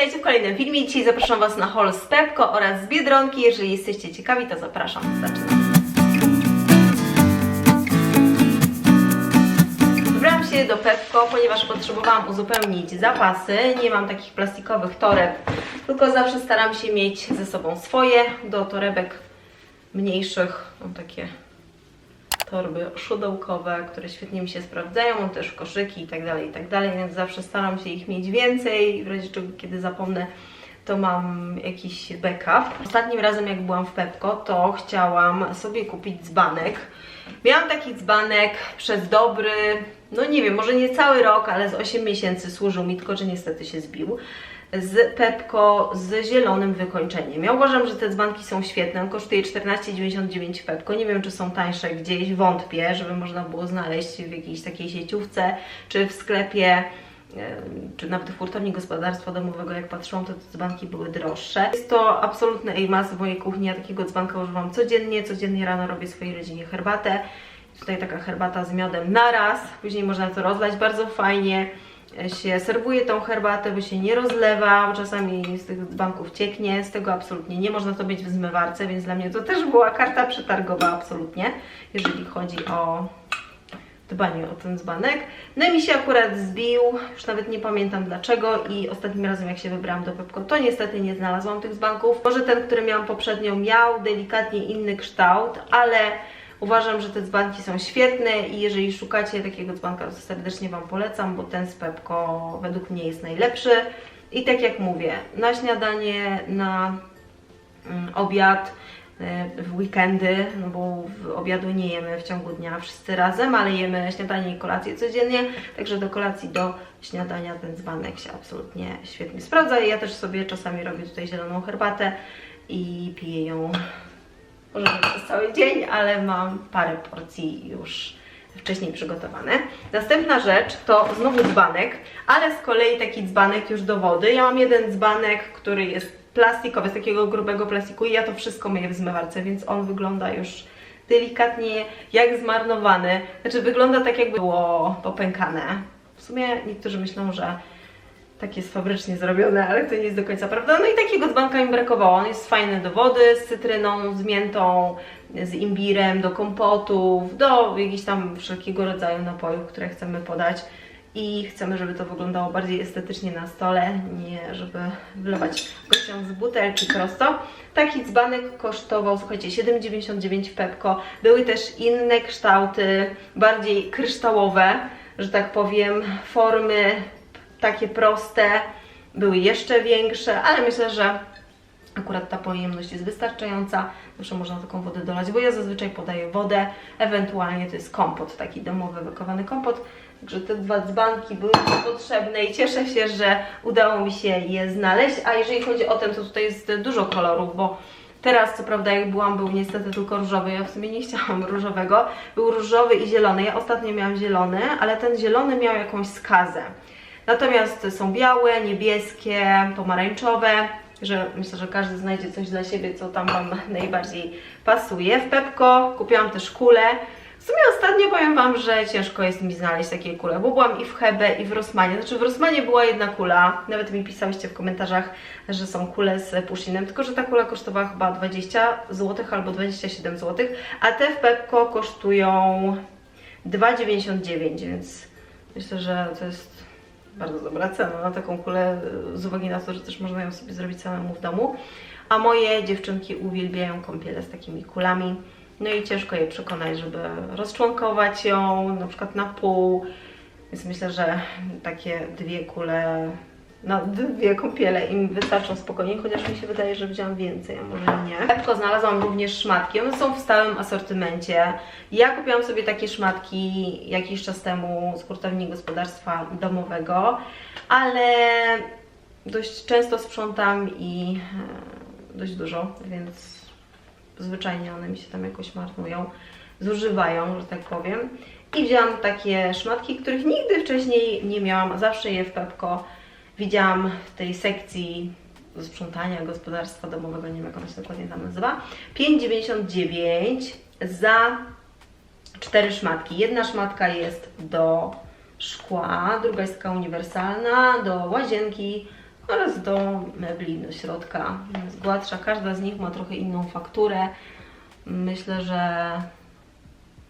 witajcie w kolejnym filmie. Dzisiaj zapraszam Was na haul z Pepko oraz z Biedronki. Jeżeli jesteście ciekawi, to zapraszam. Zaczynamy. Wybrałam się do Pepko, ponieważ potrzebowałam uzupełnić zapasy. Nie mam takich plastikowych toreb, tylko zawsze staram się mieć ze sobą swoje. Do torebek mniejszych mam takie torby szydełkowe, które świetnie mi się sprawdzają, mam też koszyki i tak dalej, i tak dalej, więc zawsze staram się ich mieć więcej, w razie czego kiedy zapomnę, to mam jakiś backup. Ostatnim razem jak byłam w Pepko, to chciałam sobie kupić dzbanek. Miałam taki dzbanek przez dobry, no nie wiem, może nie cały rok, ale z 8 miesięcy służył mi, tylko że niestety się zbił z Pepko z zielonym wykończeniem. Ja uważam, że te dzbanki są świetne. Kosztuje 14,99 w Pepko. Nie wiem, czy są tańsze gdzieś, wątpię, żeby można było znaleźć w jakiejś takiej sieciówce, czy w sklepie, czy nawet w hurtowni gospodarstwa domowego, jak patrzyłam, to te dzbanki były droższe. Jest to absolutny A-mas w mojej kuchni. Ja takiego dzbanka używam codziennie. Codziennie rano robię swojej rodzinie herbatę. Tutaj taka herbata z miodem na raz. Później można to rozlać bardzo fajnie się serwuje tą herbatę, by się nie rozlewa, bo czasami z tych dzbanków cieknie, z tego absolutnie nie można to mieć w zmywarce, więc dla mnie to też była karta przetargowa absolutnie, jeżeli chodzi o dbanie o ten dzbanek. No i mi się akurat zbił, już nawet nie pamiętam dlaczego i ostatnim razem jak się wybrałam do Pepko, to niestety nie znalazłam tych dzbanków. Może ten, który miałam poprzednio miał delikatnie inny kształt, ale Uważam, że te dzbanki są świetne i jeżeli szukacie takiego dzbanka, to serdecznie Wam polecam, bo ten z według mnie jest najlepszy. I tak jak mówię, na śniadanie, na mm, obiad, y, w weekendy, no bo obiadu nie jemy w ciągu dnia wszyscy razem, ale jemy śniadanie i kolację codziennie, także do kolacji, do śniadania ten dzbanek się absolutnie świetnie sprawdza. Ja też sobie czasami robię tutaj zieloną herbatę i piję ją może nie przez cały dzień, ale mam parę porcji już wcześniej przygotowane. Następna rzecz to znowu dzbanek, ale z kolei taki dzbanek już do wody. Ja mam jeden dzbanek, który jest plastikowy, z takiego grubego plastiku i ja to wszystko myję w zmywarce, więc on wygląda już delikatnie jak zmarnowany. Znaczy wygląda tak jakby było popękane. W sumie niektórzy myślą, że tak jest fabrycznie zrobione, ale to nie jest do końca prawda. No i takiego dzbanka mi brakowało. On jest fajny do wody, z cytryną, z miętą, z imbirem, do kompotów, do jakichś tam wszelkiego rodzaju napojów, które chcemy podać. I chcemy, żeby to wyglądało bardziej estetycznie na stole, nie żeby wylewać gościom z butelki prosto. Taki dzbanek kosztował, słuchajcie, 7,99 w Pepko. Były też inne kształty, bardziej kryształowe, że tak powiem, formy takie proste, były jeszcze większe, ale myślę, że akurat ta pojemność jest wystarczająca. Zawsze można taką wodę dolać, bo ja zazwyczaj podaję wodę, ewentualnie to jest kompot, taki domowy, wykowany kompot. Także te dwa dzbanki były potrzebne i cieszę się, że udało mi się je znaleźć. A jeżeli chodzi o ten, to tutaj jest dużo kolorów, bo Teraz, co prawda, jak byłam, był niestety tylko różowy. Ja w sumie nie chciałam różowego. Był różowy i zielony. Ja ostatnio miałam zielony, ale ten zielony miał jakąś skazę. Natomiast są białe, niebieskie, pomarańczowe, że myślę, że każdy znajdzie coś dla siebie, co tam Wam najbardziej pasuje. W Pepko kupiłam też kule. W sumie ostatnio powiem Wam, że ciężko jest mi znaleźć takie kule, bo byłam i w Hebe, i w Rosmanie. Znaczy w Rosmanie była jedna kula, nawet mi pisałyście w komentarzach, że są kule z pushinem, tylko że ta kula kosztowała chyba 20 zł albo 27 zł, a te w Pepko kosztują 2,99, więc myślę, że to jest bardzo dobra cena na taką kulę, z uwagi na to, że też można ją sobie zrobić samemu w domu. A moje dziewczynki uwielbiają kąpiele z takimi kulami. No i ciężko je przekonać, żeby rozczłonkować ją na przykład na pół. Więc myślę, że takie dwie kule, no dwie kąpiele im wystarczą spokojnie, chociaż mi się wydaje, że wziąłam więcej, a może i nie. Pepko znalazłam również szmatki, one są w stałym asortymencie. Ja kupiłam sobie takie szmatki jakiś czas temu z hurtowni gospodarstwa domowego, ale dość często sprzątam i e, dość dużo, więc zwyczajnie one mi się tam jakoś marnują, zużywają, że tak powiem. I wzięłam takie szmatki, których nigdy wcześniej nie miałam, zawsze je w Pepko widziałam w tej sekcji sprzątania gospodarstwa domowego, nie wiem jak ona się dokładnie tam nazywa, 5,99 za cztery szmatki. Jedna szmatka jest do szkła, druga jest taka uniwersalna, do łazienki oraz do mebli, do środka. Jest gładsza, każda z nich ma trochę inną fakturę. Myślę, że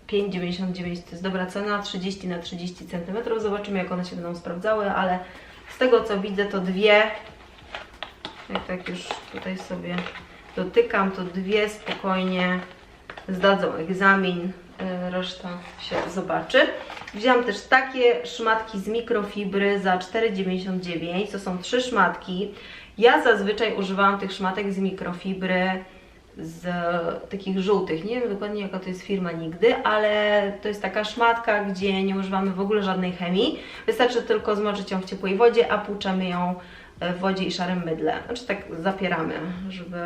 5,99 to jest dobra cena, 30 na 30 cm. Zobaczymy jak one się będą sprawdzały, ale z tego co widzę to dwie, jak tak już tutaj sobie dotykam, to dwie spokojnie zdadzą egzamin, y, reszta się zobaczy. Wzięłam też takie szmatki z mikrofibry za 4,99, to są trzy szmatki. Ja zazwyczaj używałam tych szmatek z mikrofibry z takich żółtych. Nie wiem dokładnie jaka to jest firma nigdy, ale to jest taka szmatka, gdzie nie używamy w ogóle żadnej chemii. Wystarczy tylko zmoczyć ją w ciepłej wodzie, a płuczemy ją w wodzie i szarym mydle. Znaczy tak zapieramy, żeby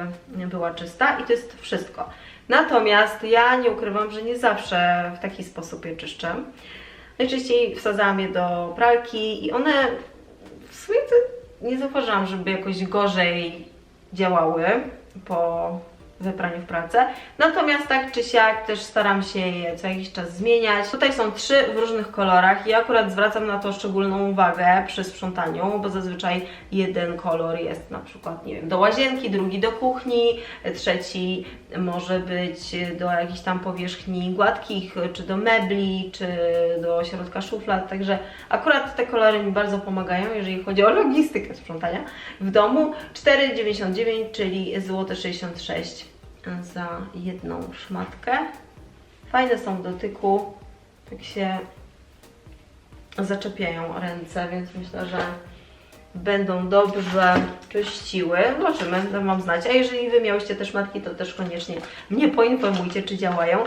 była czysta i to jest wszystko. Natomiast ja nie ukrywam, że nie zawsze w taki sposób je czyszczę. Najczęściej wsadzałam je do pralki i one w sumie nie zauważyłam, żeby jakoś gorzej działały po wypraniu w pralce. Natomiast tak czy siak też staram się je co jakiś czas zmieniać. Tutaj są trzy w różnych kolorach i akurat zwracam na to szczególną uwagę przy sprzątaniu, bo zazwyczaj jeden kolor jest na przykład, nie wiem, do łazienki, drugi do kuchni, trzeci może być do jakichś tam powierzchni gładkich, czy do mebli, czy do środka szuflad, także akurat te kolory mi bardzo pomagają, jeżeli chodzi o logistykę sprzątania w domu. 4,99, czyli złote 66 za jedną szmatkę. Fajne są w dotyku, tak się zaczepiają ręce, więc myślę, że będą dobrze czyściły. Zobaczymy, dam Wam znać. A jeżeli Wy miałyście te szmatki, to też koniecznie mnie poinformujcie, czy działają.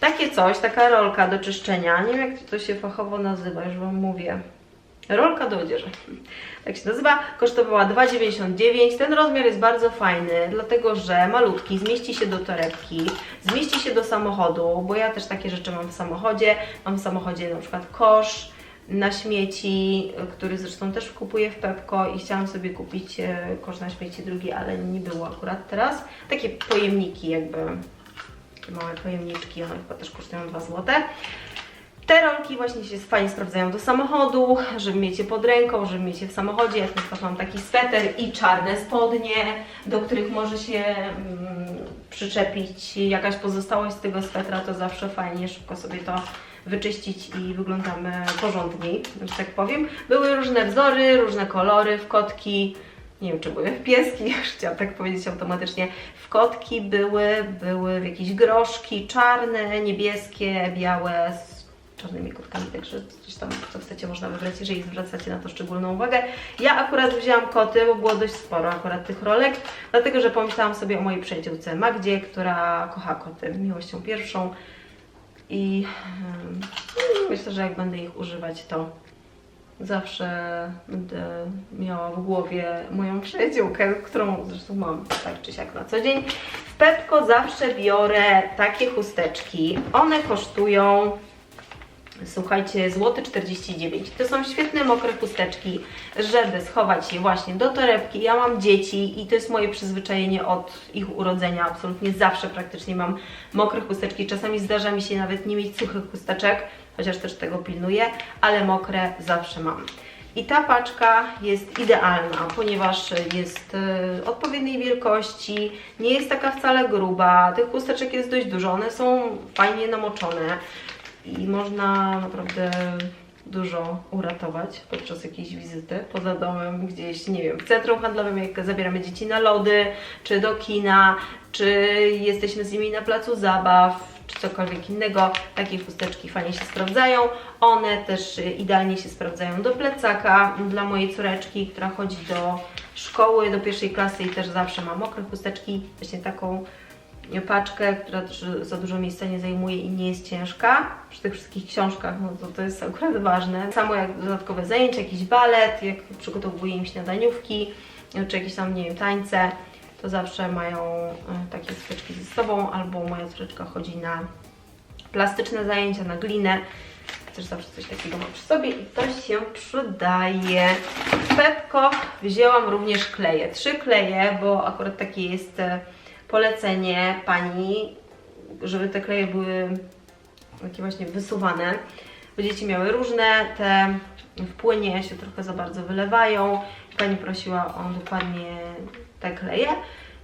Takie coś, taka rolka do czyszczenia, nie wiem jak to się fachowo nazywa, już Wam mówię. Rolka do odzieży. Tak się nazywa. Kosztowała 2,99. Ten rozmiar jest bardzo fajny, dlatego że malutki, zmieści się do torebki, zmieści się do samochodu, bo ja też takie rzeczy mam w samochodzie. Mam w samochodzie na przykład kosz na śmieci, który zresztą też kupuję w Pepko i chciałam sobie kupić e, kosz na śmieci drugi, ale nie było akurat teraz. Takie pojemniki jakby, takie małe pojemniczki, one chyba też kosztują 2 złote. Te rolki właśnie się fajnie sprawdzają do samochodu, żeby mieć je pod ręką, żeby mieć je w samochodzie. Jak na przykład mam taki sweter i czarne spodnie, do których może się mm, przyczepić jakaś pozostałość z tego swetra, to zawsze fajnie szybko sobie to wyczyścić i wyglądamy porządniej, że tak powiem. Były różne wzory, różne kolory w kotki, nie wiem czy były w pieski, chciałam tak powiedzieć automatycznie, w kotki były, były jakieś groszki, czarne, niebieskie, białe, czarnymi kotkami, także coś tam, co chcecie, można wybrać, jeżeli zwracacie na to szczególną uwagę. Ja akurat wzięłam koty, bo było dość sporo akurat tych rolek, dlatego, że pomyślałam sobie o mojej przyjaciółce Magdzie, która kocha koty miłością pierwszą i em, myślę, że jak będę ich używać, to zawsze będę miała w głowie moją przyjaciółkę, którą zresztą mam tak czy siak na co dzień. W Pepko zawsze biorę takie chusteczki. One kosztują Słuchajcie, złoty 49. To są świetne mokre chusteczki, żeby schować je właśnie do torebki. Ja mam dzieci i to jest moje przyzwyczajenie od ich urodzenia. Absolutnie zawsze praktycznie mam mokre chusteczki. Czasami zdarza mi się nawet nie mieć suchych chusteczek, chociaż też tego pilnuję, ale mokre zawsze mam. I ta paczka jest idealna, ponieważ jest y, odpowiedniej wielkości, nie jest taka wcale gruba, tych chusteczek jest dość dużo, one są fajnie namoczone i można naprawdę dużo uratować podczas jakiejś wizyty. Poza domem, gdzieś, nie wiem, w centrum handlowym, jak zabieramy dzieci na lody, czy do kina, czy jesteśmy z nimi na placu zabaw, czy cokolwiek innego, takie chusteczki fajnie się sprawdzają. One też idealnie się sprawdzają do plecaka. Dla mojej córeczki, która chodzi do szkoły, do pierwszej klasy i też zawsze ma mokre chusteczki, właśnie taką paczkę, która też za dużo miejsca nie zajmuje i nie jest ciężka. Przy tych wszystkich książkach, no to to jest akurat ważne. Samo jak dodatkowe zajęcia, jakiś balet, jak przygotowuję im śniadaniówki, czy jakieś tam, nie wiem, tańce, to zawsze mają e, takie styczki ze sobą, albo moja córeczka chodzi na plastyczne zajęcia, na glinę. Też zawsze coś takiego mam przy sobie i to się przydaje. W Pepko wzięłam również kleje. Trzy kleje, bo akurat takie jest e, polecenie pani, żeby te kleje były takie właśnie wysuwane, bo dzieci miały różne, te w płynie się trochę za bardzo wylewają Pani prosiła o dokładnie te kleje.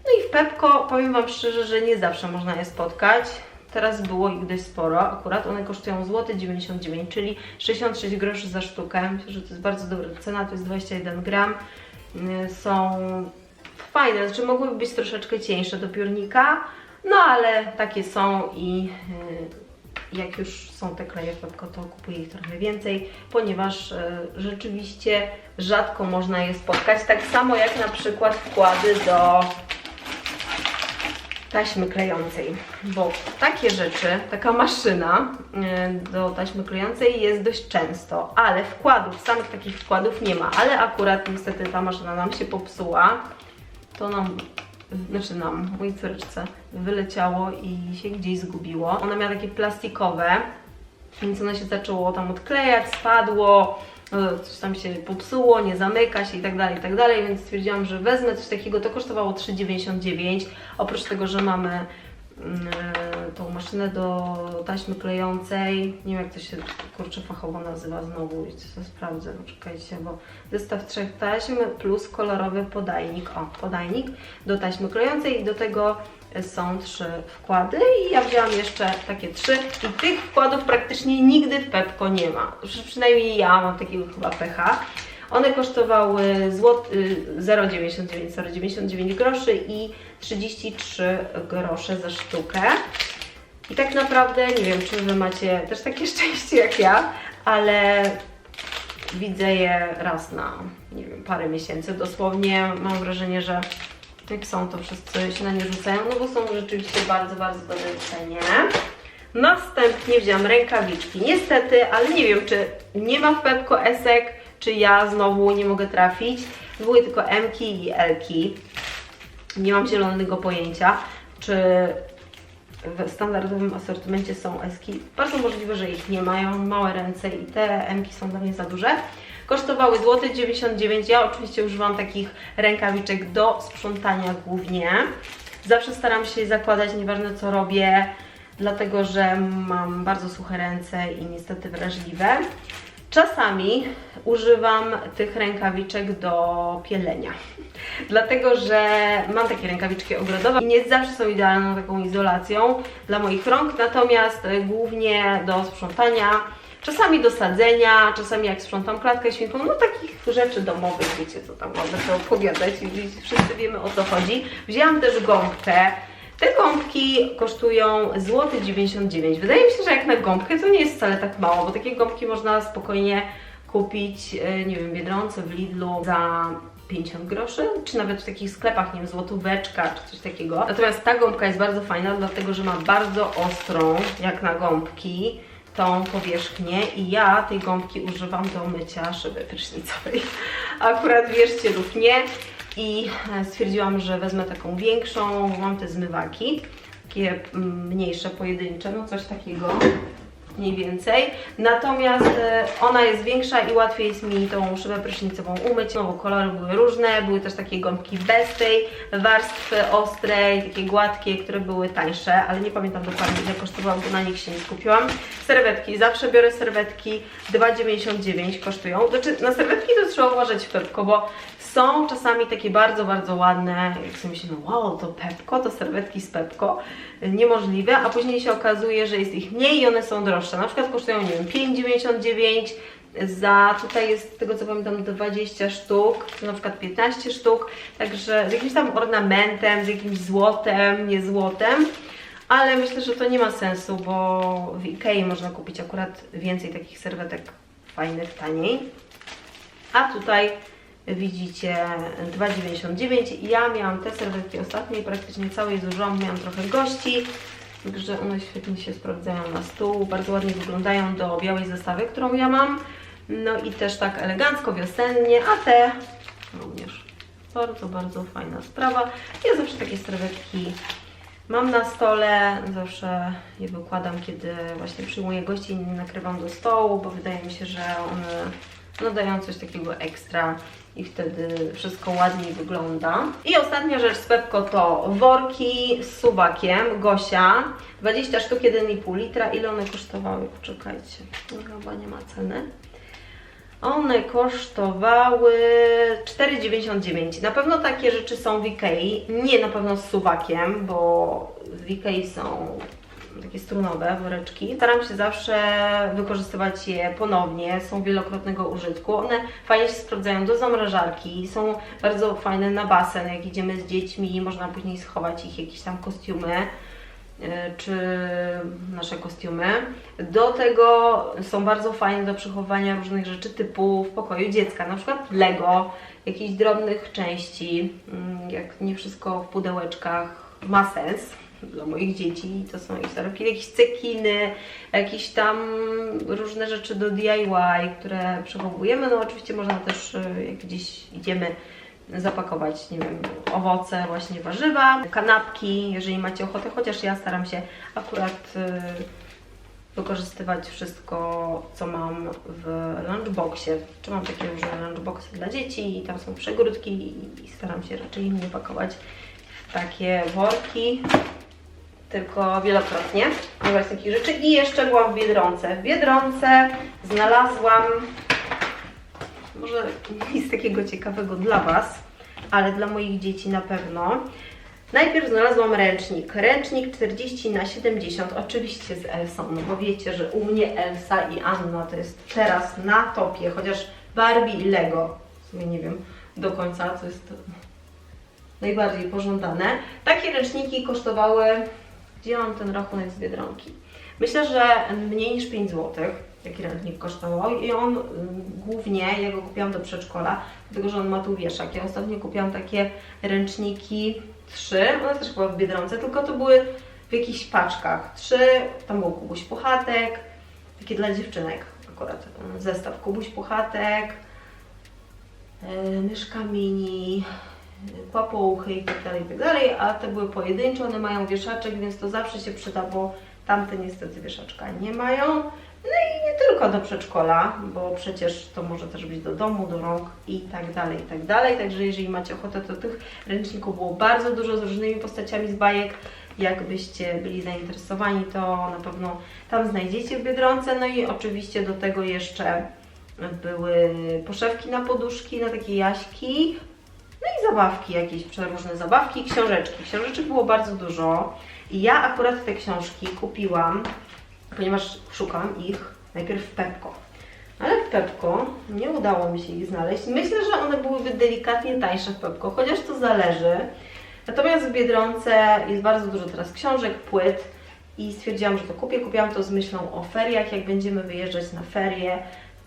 No i w Pepko powiem Wam szczerze, że nie zawsze można je spotkać. Teraz było ich dość sporo, akurat one kosztują złoty 99, czyli 66 groszy za sztukę. Myślę, że to jest bardzo dobra cena, to jest 21 gram. Y, Są fajne, znaczy mogłyby być troszeczkę cieńsze do piórnika, no ale takie są i y, jak już są te kleje to kupuję ich trochę więcej, ponieważ y, rzeczywiście rzadko można je spotkać, tak samo jak na przykład wkłady do taśmy klejącej, bo takie rzeczy, taka maszyna y, do taśmy klejącej jest dość często, ale wkładów, samych takich wkładów nie ma, ale akurat niestety ta maszyna nam się popsuła, to nam, znaczy nam, mojej córeczce wyleciało i się gdzieś zgubiło. Ona miała takie plastikowe, więc ono się zaczęło tam odklejać, spadło, e, coś tam się popsuło, nie zamyka się i tak dalej, i tak dalej, więc stwierdziłam, że wezmę coś takiego, to kosztowało 3,99, oprócz tego, że mamy mm, tą maszynę do taśmy klejącej, nie wiem jak to się kurczę fachowo nazywa znowu, wiecie co sprawdzę, poczekajcie, bo zestaw trzech taśm plus kolorowy podajnik, o podajnik do taśmy klejącej. I do tego są trzy wkłady. I ja wzięłam jeszcze takie trzy. I tych wkładów praktycznie nigdy w Pepko nie ma, Przy- przynajmniej ja mam takiego chyba pecha. One kosztowały złot, y, 0,99 0,99 groszy i 33 grosze za sztukę. I tak naprawdę nie wiem, czy Wy macie też takie szczęście jak ja, ale widzę je raz na, nie wiem, parę miesięcy. Dosłownie mam wrażenie, że jak są, to wszyscy się na nie rzucają, no bo są rzeczywiście bardzo, bardzo dobrej cenie. Następnie wziąłam rękawiczki. Niestety, ale nie wiem, czy nie ma w Pepko esek, czy ja znowu nie mogę trafić. Były tylko M-ki i L-ki. Nie mam zielonego pojęcia, czy w standardowym asortymencie są eski. Bardzo możliwe, że ich nie mają. Małe ręce i te M-ki są dla mnie za duże. Kosztowały złoty 99. Ja oczywiście używam takich rękawiczek do sprzątania głównie. Zawsze staram się zakładać, nieważne co robię, dlatego że mam bardzo suche ręce i niestety wrażliwe. Czasami używam tych rękawiczek do pielenia, dlatego że mam takie rękawiczki ogrodowe i nie zawsze są idealną taką izolacją dla moich rąk, natomiast y, głównie do sprzątania, czasami do sadzenia, czasami jak sprzątam klatkę świnką, no takich rzeczy domowych, wiecie co tam mamy to opowiadać wszyscy wiemy o co chodzi. Wzięłam też gąbkę, te gąbki kosztują złoty 99. Wydaje mi się, że jak na gąbkę to nie jest wcale tak mało, bo takie gąbki można spokojnie kupić, e, nie wiem, w Biedronce, w Lidlu za 50 groszy, czy nawet w takich sklepach, nie wiem, złotóweczka, czy coś takiego. Natomiast ta gąbka jest bardzo fajna, dlatego że ma bardzo ostrą, jak na gąbki, tą powierzchnię i ja tej gąbki używam do mycia szyby prysznicowej. Akurat wierzcie lub nie, i e, stwierdziłam, że wezmę taką większą, mam te zmywaki, takie mm, mniejsze, pojedyncze, no coś takiego mniej więcej. Natomiast e, ona jest większa i łatwiej jest mi tą szybę prysznicową umyć. No bo kolory były różne, były też takie gąbki bez tej warstwy ostrej, takie gładkie, które były tańsze, ale nie pamiętam dokładnie ile kosztowały, bo na nich się nie skupiłam. Serwetki, zawsze biorę serwetki, 2,99 kosztują. Znaczy na serwetki to trzeba uważać w Pepko, bo są czasami takie bardzo, bardzo ładne, jak sobie myślę, no wow, to Pepko, to serwetki z Pepko, niemożliwe, a później się okazuje, że jest ich mniej i one są droższe. Na przykład kosztują, nie wiem, 5,99 za, tutaj jest z tego co pamiętam 20 sztuk, na przykład 15 sztuk, także z jakimś tam ornamentem, z jakimś złotem, nie złotem, ale myślę, że to nie ma sensu, bo w Ikei można kupić akurat więcej takich serwetek fajnych, taniej. A tutaj widzicie 2,99. Ja miałam te serwetki ostatnie praktycznie całe je zużyłam, miałam trochę gości, także one świetnie się sprawdzają na stół, bardzo ładnie wyglądają do białej zestawy, którą ja mam. No i też tak elegancko, wiosennie, a te również bardzo, bardzo fajna sprawa. Ja zawsze takie serwetki mam na stole, zawsze je wykładam, kiedy właśnie przyjmuję gości i nakrywam do stołu, bo wydaje mi się, że one nadają coś takiego ekstra i wtedy wszystko ładniej wygląda. I ostatnia rzecz z Pepko to worki z suwakiem Gosia. 20 sztuk, 1,5 litra. Ile one kosztowały? Poczekajcie, chyba nie ma ceny. One kosztowały 4,99. Na pewno takie rzeczy są w Ikei. Nie na pewno z suwakiem, bo w Ikei są takie strunowe woreczki. Staram się zawsze wykorzystywać je ponownie, są wielokrotnego użytku. One fajnie się sprawdzają do zamrażarki, są bardzo fajne na basen, jak idziemy z dziećmi, można później schować ich jakieś tam kostiumy e, czy nasze kostiumy. Do tego są bardzo fajne do przechowywania różnych rzeczy typu w pokoju dziecka, na przykład Lego, jakichś drobnych części, mm, jak nie wszystko w pudełeczkach ma sens dla moich dzieci, to są jakieś torebki, jakieś cekiny, jakieś tam różne rzeczy do DIY, które przechowujemy. No oczywiście można też, e, jak gdzieś idziemy, zapakować, nie wiem, owoce, właśnie warzywa, kanapki, jeżeli macie ochotę, chociaż ja staram się akurat e, wykorzystywać wszystko, co mam w lunchboxie. Czy mam takie różne lunchboxy dla dzieci i tam są przegródki i staram się raczej nie pakować w takie worki, tylko wielokrotnie. Nie brać takich rzeczy. I jeszcze byłam w Biedronce. W Biedronce znalazłam może nic takiego ciekawego dla Was, ale dla moich dzieci na pewno. Najpierw znalazłam ręcznik. Ręcznik 40 na 70 oczywiście z Elsą, no bo wiecie, że u mnie Elsa i Anna to jest teraz na topie, chociaż Barbie i Lego, w sumie nie wiem do końca, co jest najbardziej pożądane. Takie ręczniki kosztowały, gdzie mam ten rachunek z Biedronki? Myślę, że mniej niż 5 zł taki ręcznik kosztował i on y, głównie, ja go kupiłam do przedszkola, dlatego że on ma tu wieszak. Ja ostatnio kupiłam takie ręczniki trzy, one też chyba w Biedronce, tylko to były w jakichś paczkach. Trzy, tam był Kubuś Puchatek, takie dla dziewczynek akurat, y, zestaw Kubuś Puchatek, yy, myszka mini, y, papuchy i tak dalej, i tak dalej, a te były pojedyncze, one mają wieszaczek, więc to zawsze się przyda, bo tamte niestety wieszaczka nie mają. No i nie tylko do przedszkola, bo przecież to może też być do domu, do rąk i tak dalej, i tak dalej. Także jeżeli macie ochotę, to tych ręczników było bardzo dużo z różnymi postaciami z bajek. Jakbyście byli zainteresowani, to na pewno tam znajdziecie w Biedronce. No i oczywiście do tego jeszcze były poszewki na poduszki, na takie jaśki. No i zabawki jakieś, przeróżne zabawki, książeczki. Książeczek było bardzo dużo. I ja akurat te książki kupiłam ponieważ szukam ich najpierw w Pepko. Ale w Pepko nie udało mi się ich znaleźć. Myślę, że one byłyby delikatnie tańsze w Pepko, chociaż to zależy. Natomiast w Biedronce jest bardzo dużo teraz książek, płyt i stwierdziłam, że to kupię. Kupiłam to z myślą o feriach. Jak będziemy wyjeżdżać na ferie,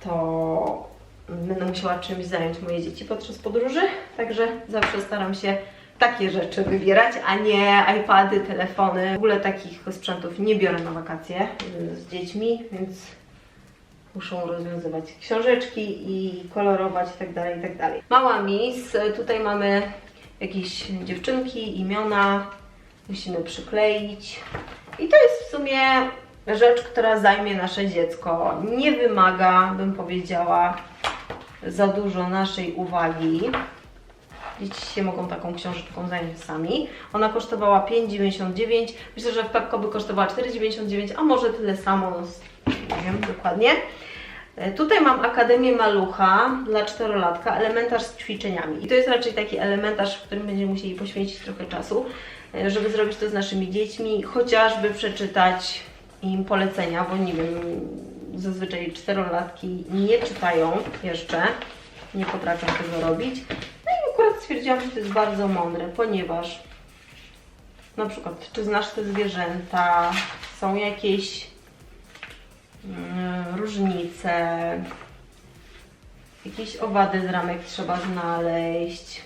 to będę musiała czymś zająć moje dzieci podczas podróży. Także zawsze staram się takie rzeczy wybierać, a nie iPady, telefony. W ogóle takich sprzętów nie biorę na wakacje y, z dziećmi, więc muszą rozwiązywać książeczki i kolorować itd. tak itd. Tak Mała mis, tutaj mamy jakieś dziewczynki, imiona, musimy przykleić. I to jest w sumie rzecz, która zajmie nasze dziecko. Nie wymaga, bym powiedziała, za dużo naszej uwagi. Dzieci się mogą taką książeczką zająć sami. Ona kosztowała 5,99. Myślę, że w Pepko by kosztowała 4,99, a może tyle samo, no, nie wiem dokładnie. E, tutaj mam Akademię Malucha dla czterolatka, elementarz z ćwiczeniami. I to jest raczej taki elementarz, w którym będziemy musieli poświęcić trochę czasu, e, żeby zrobić to z naszymi dziećmi, chociażby przeczytać im polecenia, bo nie wiem, zazwyczaj czterolatki nie czytają jeszcze, nie potrafią tego robić akurat stwierdziłam, że to jest bardzo mądre, ponieważ na przykład, czy znasz te zwierzęta, są jakieś mm, różnice, jakieś owady z ramek trzeba znaleźć.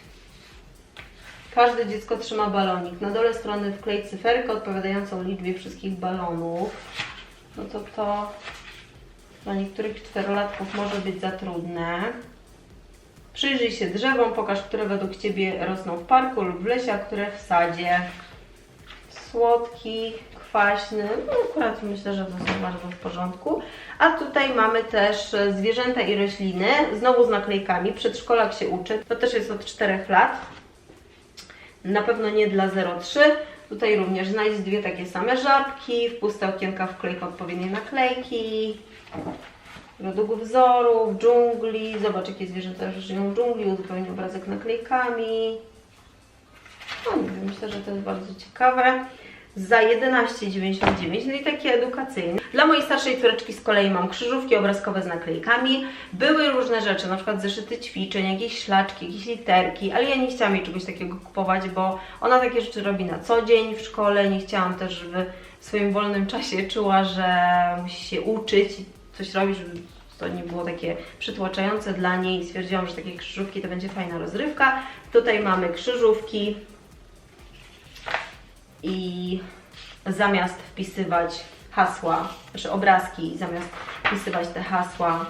Każde dziecko trzyma balonik. Na dole strony wklej cyferkę odpowiadającą liczbie wszystkich balonów. No to to dla niektórych czterolatków może być za trudne. Przyjrzyj się drzewom, pokaż, które według Ciebie rosną w parku lub w lesie, a które w sadzie. Słodki, kwaśny, no akurat myślę, że to są bardzo w porządku. A tutaj mamy też zwierzęta i rośliny, znowu z naklejkami. Przedszkolak się uczy, to też jest od 4 lat. Na pewno nie dla 0,3. Tutaj również znajdź dwie takie same żabki, w puste okienka wklej odpowiednie naklejki. Według wzorów, dżungli. Zobacz, jakie zwierzęta żyją w dżungli, uzupełnię obrazek naklejkami. No nie wiem, myślę, że to jest bardzo ciekawe. Za 11,99, no i takie edukacyjne. Dla mojej starszej córeczki z kolei mam krzyżówki obrazkowe z naklejkami. Były różne rzeczy, na przykład zeszyty ćwiczeń, jakieś szlaczki, jakieś literki, ale ja nie chciałam jej czegoś takiego kupować, bo ona takie rzeczy robi na co dzień w szkole. Nie chciałam też, żeby w swoim wolnym czasie czuła, że musi się uczyć coś robić, żeby to nie było takie przytłaczające dla niej. Stwierdziłam, że takie krzyżówki to będzie fajna rozrywka. Tutaj mamy krzyżówki i zamiast wpisywać hasła, znaczy obrazki, zamiast wpisywać te hasła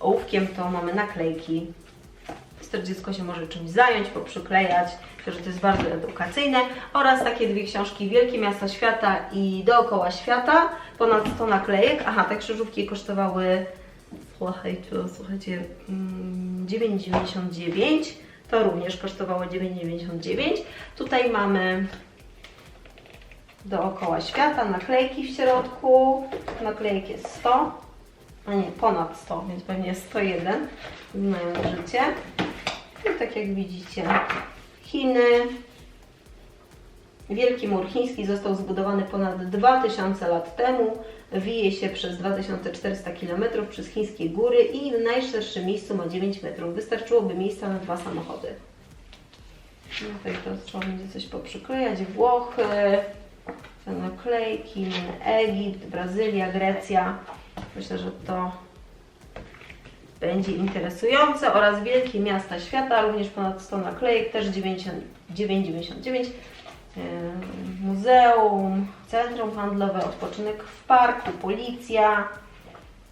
ołówkiem, to mamy naklejki. Wtedy dziecko się może czymś zająć, poprzyklejać. Że to jest bardzo edukacyjne. Oraz takie dwie książki Wielkie Miasta Świata i Dookoła Świata. Ponad 100 naklejek. Aha, te krzyżówki kosztowały słuchajcie, słuchajcie mm, 9,99. To również kosztowało 9,99. Tutaj mamy dookoła świata, naklejki w środku, naklejek jest 100, a nie, ponad 100, więc pewnie jest 101, znając życie. I tak jak widzicie, Chiny. Wielki mur chiński został zbudowany ponad 2000 lat temu. Wije się przez 2400 km przez chińskie góry i w najszerszym miejscu ma 9 metrów. Wystarczyłoby miejsca na dwa samochody. No tutaj to trzeba będzie coś poprzyklejać. Włochy, naklejki, Egipt, Brazylia, Grecja. Myślę, że to będzie interesujące oraz wielkie miasta świata, również ponad 100 naklejek, też 9,99. Muzeum, centrum handlowe, odpoczynek w parku, policja.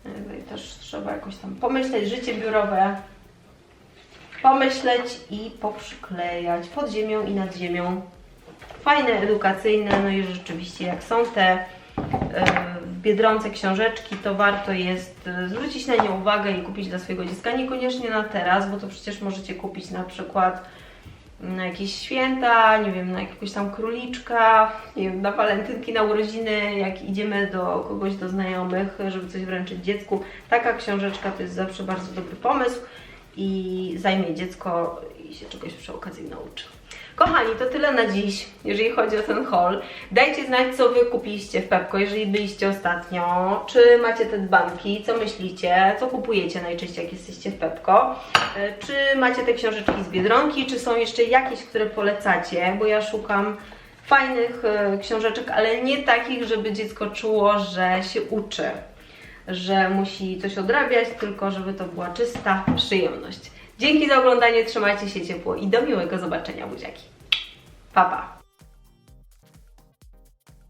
Yy, Tutaj też trzeba jakoś tam pomyśleć, życie biurowe, pomyśleć i poprzyklejać pod ziemią i nad ziemią fajne, edukacyjne, no i rzeczywiście jak są te e, Biedronce książeczki, to warto jest e, zwrócić na nie uwagę i kupić dla swojego dziecka, niekoniecznie na teraz, bo to przecież możecie kupić na przykład na jakieś święta, nie wiem, na jakiegoś tam króliczka, nie wiem, na walentynki, na urodziny, jak idziemy do kogoś, do znajomych, żeby coś wręczyć dziecku. Taka książeczka to jest zawsze bardzo dobry pomysł i zajmie dziecko i się czegoś przy okazji nauczy. Kochani, to tyle na dziś, jeżeli chodzi o ten haul. Dajcie znać, co Wy kupiliście w Pepko, jeżeli byliście ostatnio. Czy macie te dzbanki, co myślicie, co kupujecie najczęściej, jak jesteście w Pepko. E, Czy macie te książeczki z Biedronki, czy są jeszcze jakieś, które polecacie, bo ja szukam fajnych e, książeczek, ale nie takich, żeby dziecko czuło, że się uczy, że musi coś odrabiać, tylko żeby to była czysta przyjemność. Dzięki za oglądanie, trzymajcie się ciepło i do miłego zobaczenia, buziaki. Pa, pa!